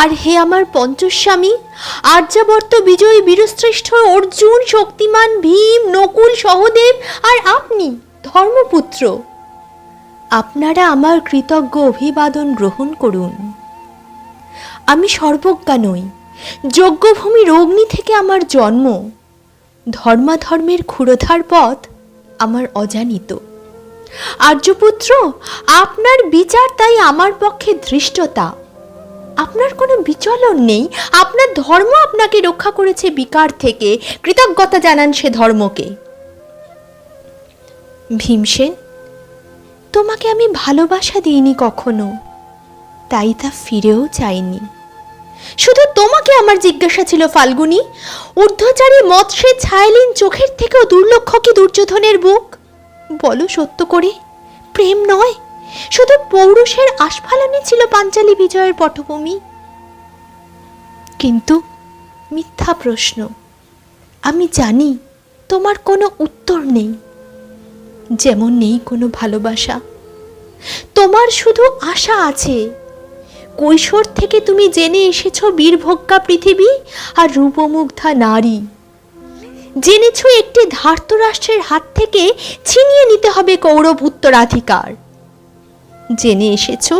আর হে আমার পঞ্চস্বামী, আর্যাবর্ত বিজয়ী বীরশ্রেষ্ঠ অর্জুন, শক্তিমান ভীম, নকুল, সহদেব আর আপনি ধর্মপুত্র। আপনারা আমার কৃতজ্ঞ অভিবাদন গ্রহণ করুন। আমি সর্বজ্ঞা নই যজ্ঞভূমির অগ্নি থেকে আমার জন্ম। ধর্মাধর্মের ক্ষুরধার পথ আমার অজানিত। আর্যপুত্র, আপনার বিচার তাই আমার পক্ষে ধৃষ্টতা। আপনার কোনো বিচলন নেই। আপনার ধর্ম আপনাকে রক্ষা করেছে বিকার থেকে। কৃতজ্ঞতা জানান সে ধর্মকে। ভীমসেন, তোমাকে আমি ভালোবাসা দিইনি কখনো। তাই তা ফিরেও চাইনি। শুধু তোমাকে আমার জিজ্ঞাসা ছিল ফাল্গুনি, ঊর্ধ্বচারী মৎস্যের ছায়ালীন চোখের থেকেও দুর্লক্ষ কি দুর্যোধনের বুক? বলো সত্য করে, প্রেম নয়। শুধু পৌরুষের আস্ফালনে ছিল পাঞ্চালী বিজয়ের পটভূমি। কিন্তু মিথ্যা প্রশ্ন। আমি জানি তোমার কোনো উত্তর নেই। যেমন নেই কোনো ভালোবাসা। তোমার শুধু আশা আছে। কৈশোর থেকে তুমি জেনে এসেছ বীরভোগ্যা পৃথিবী আর রূপমুগ্ধা নারী। জেনেছ একটি ধার্তরাষ্ট্রের হাত থেকে ছিনিয়ে নিতে হবে কৌরব উত্তরাধিকার। জেনে এসেছ?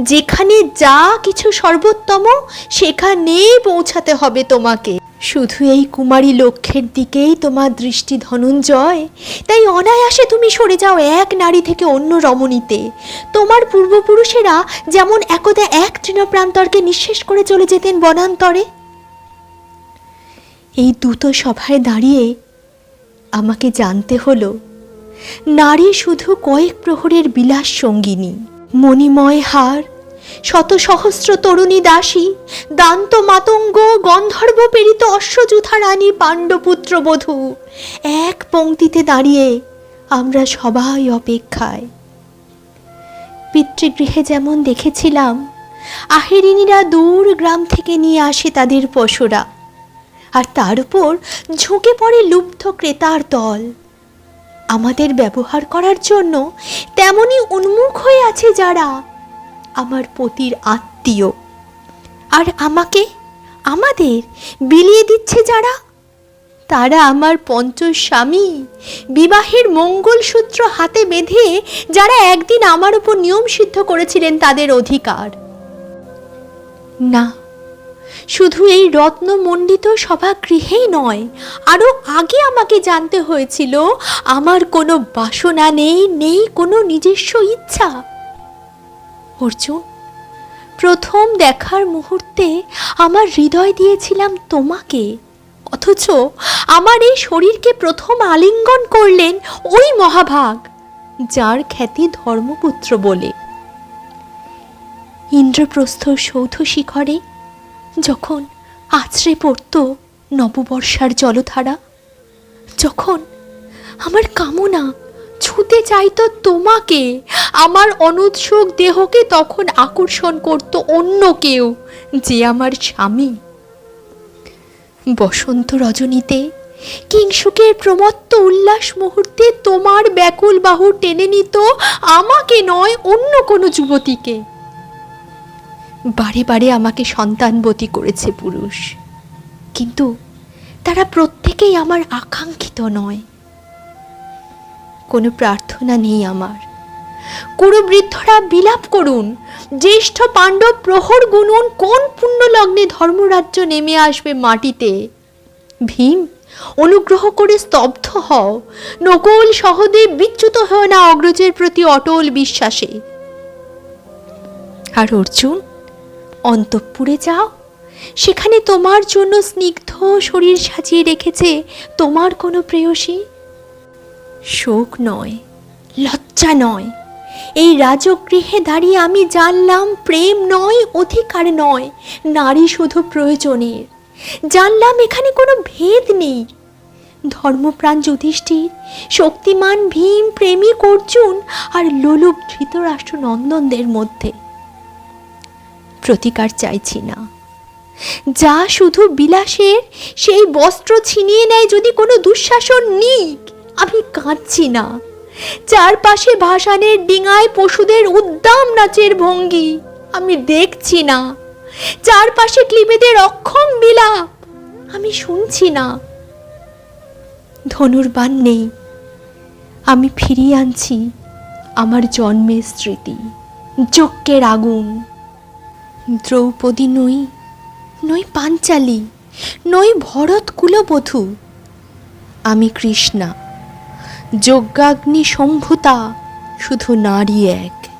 যেখানে যা কিছু সর্বোত্তম, সেখানেই পৌঁছাতে হবে তোমাকে। শুধু এই কুমারী লক্ষ্যের দিকেই তোমার দৃষ্টি ধনঞ্জয়। তাই অনায়াসে তুমি সরে যাও এক নারী থেকে অন্য রমণীতে। তোমার পূর্বপুরুষেরা যেমন একদা এক তৃণপ্রান্তরকে নিঃশেষ করে চলে যেতেন বনান্তরে। এই দ্রুত সভায় দাঁড়িয়ে আমাকে জানতে হলো নারী শুধু কয়েক প্রহরের বিলাস সঙ্গিনী, মণিময় হার, শত সহস্র তরুণী দাসী, দান্ত মাতঙ্গ, গন্ধর্ব প্রেরিত অশ্বযুথা রানী পাণ্ডপুত্র বধূ, এক পংক্তিতে দাঁড়িয়ে আমরা সবাই অপেক্ষায়। পিতৃগৃহে যেমন দেখেছিলাম আহেরিনীরা দূর গ্রাম থেকে নিয়ে আসে তাদের পশুরা, আর তার উপর ঝুঁকে পড়ে লুব্ধ ক্রেতার দল। আমাদের ব্যবহার করার জন্য তেমনি উন্মুখ হয়ে আছে যারা আমার পতির আত্মীয়। আর আমাকে, আমাদের বিলিয়ে দিচ্ছে যারা, তারা আমার পঞ্চস্বামী বিবাহের মঙ্গলসূত্র হাতে বেঁধে যারা একদিন আমার উপর নিয়ম সিদ্ধ করেছিলেন তাদের অধিকার। না শুধু এই রত্নমণ্ডিত সভাগৃহেই নয় আরও আগে আমাকে জানতে হয়েছিল, আমার কোনো বাসনা নেই নেই কোনো নিজস্ব ইচ্ছা। অর্জুন, প্রথম দেখার মুহূর্তে আমার হৃদয় দিয়েছিলাম তোমাকে, অথচ আমার এই শরীরকে প্রথম আলিঙ্গন করলেন ওই মহাভাগ, যার খ্যাতি ধর্মপুত্র বলে। ইন্দ্রপ্রস্থ সৌধ শিখরে যখন আছড়ে পড়ত নববর্ষার জলধারা, যখন আমার কামনা ছুতে চাইতো তোমাকে, আমার অনুৎসুক দেহকে তখন আকর্ষণ করত অন্য কেউ, যে আমার স্বামী। বসন্ত রজনীতে কিংসুকের প্রমত্ত উল্লাস মুহূর্তে তোমার ব্যাকুল বাহু টেনে নিত, আমাকে নয় অন্য কোনো যুবতীকে। বারে বারে আমাকে সন্তানবতী করেছে পুরুষ। কিন্তু তারা প্রত্যেকেই আমার আকাঙ্ক্ষিত নয়। কোনো প্রার্থনা নেই আমার। কুরু বৃদ্ধরা বিলাপ করুন। জ্যেষ্ঠ পাণ্ডব প্রহর গুনুন। কোন পুণ্য লগ্নে ধর্মরাজ্য নেমে আসবে মাটিতে? ভীম, অনুগ্রহ করে স্তব্ধ হও। নকুল সহদেব বিচ্যুত হয় না অগ্রজের প্রতি অটল বিশ্বাসে। আর অর্জুন অন্তঃপুরে যাও। সেখানে তোমার জন্য স্নিগ্ধ শরীর সাজিয়ে রেখেছে তোমার কোনো প্রেয়সী। শোক নয়, লজ্জা নয়। এই রাজগৃহে দাঁড়িয়ে আমি জানলাম প্রেম নয়, অধিকার নয়, নারী শুধু প্রয়োজনের। জানলাম এখানে কোনো ভেদ নেই। ধর্মপ্রাণ যুধিষ্ঠির, শক্তিমান ভীম, প্রেমিক অর্জুন আর লোলুপ ধৃতরাষ্ট্র নন্দনদের মধ্যে। প্রতিকার চাইছি না। যা শুধু বিলাসের সেই বস্ত্র ছিনিয়ে নেয় যদি কোনো দুঃশাসন নিক, আমি কাঁদছি না। চারপাশে ভাসানের ডিঙায় পশুদের উদ্দাম নাচের ভঙ্গি, আমি দেখছি না। চারপাশে ক্লিবেদের অক্ষম বিলাপ, আমি শুনছি না। ধনুর্বাণ নেই, আমি ফিরিয়ে আনছি আমার জন্মের স্মৃতি, যজ্ঞের আগুন। দ্রৌপদী নই নই পাঞ্চালী নই ভরত কুলবধূ। আমি কৃষ্ণা যজ্ঞাগ্নি সম্ভুতা শুধু নারী এক।